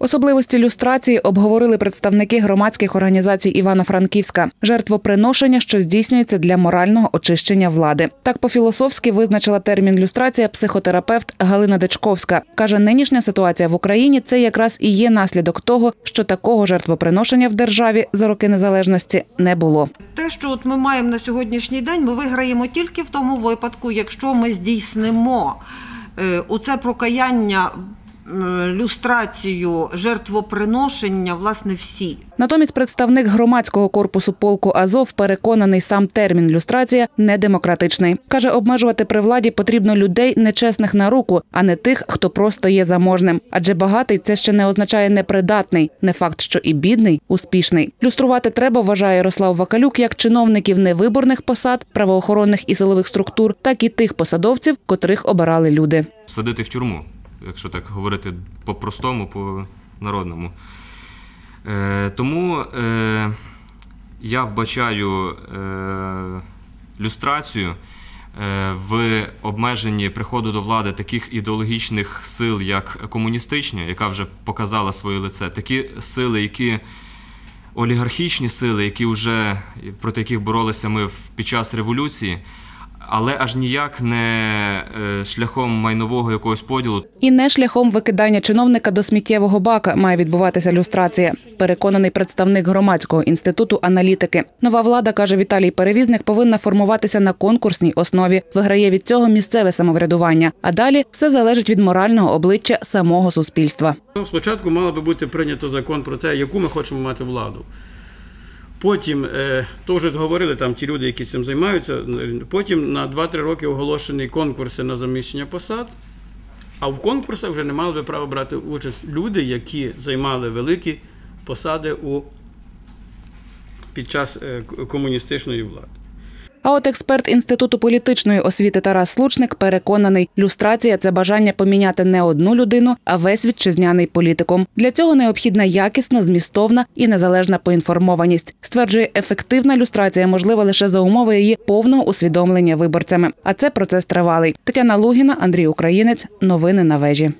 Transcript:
Особливості люстрації обговорили представники громадських організацій Івано-Франківська. Жертвоприношення, що здійснюється для морального очищення влади. Так по-філософськи визначила термін люстрація психотерапевт Галина Дечковська. Каже, нинішня ситуація в Україні це якраз і є наслідок того, що такого жертвоприношення в державі за роки незалежності не було. Те, що от ми маємо на сьогоднішній день, ми виграємо тільки в тому випадку, якщо ми здійснимо е, оце прокаяння, люстрацію, жертвоприношення, власне, всі. Натомість представник громадського корпусу полку Азов переконаний сам термін люстрація недемократичний. Каже, обмежувати при владі потрібно людей нечесних на руку, а не тих, хто просто є заможним. Адже багатий це ще не означає непридатний, не факт, що і бідний, успішний. Люструвати треба, вважає Ярослав Вакалюк, як чиновників невиборних посад, правоохоронних і силових структур, так і тих посадовців, котрих обирали люди. садити в тюрму, якщо так говорити по-простому, по-народному. Е, тому е, я вбачаю е, люстрацію е, в обмеженні приходу до влади таких ідеологічних сил, як комуністичні, яка вже показала своє лице, такі сили, які олігархічні сили, які вже проти яких боролися ми під час революції, але аж ніяк не е, шляхом майнового якогось поділу. І не шляхом викидання чиновника до сміттєвого бака має відбуватися люстрація. Переконаний представник громадського інституту аналітики. Нова влада каже Віталій Перевізник, повинна формуватися на конкурсній основі. Виграє від цього місцеве самоврядування. А далі все залежить від морального обличчя самого суспільства. Ну, Спочатку мало би бути прийнято закон про те, яку ми хочемо мати владу. Потім, е, то вже говорили там ті люди, які цим займаються. Потім на 2-3 роки оголошені конкурси на заміщення посад. А в конкурсах вже не мали би права брати участь люди, які займали великі посади у, під час е, комуністичної влади. А от експерт інституту політичної освіти Тарас Случник переконаний, люстрація це бажання поміняти не одну людину, а весь вітчизняний політикум. Для цього необхідна якісна, змістовна і незалежна поінформованість. Стверджує, ефективна люстрація можлива лише за умови її повного усвідомлення виборцями. А це процес тривалий. Тетяна Лугіна, Андрій Українець. Новини на вежі.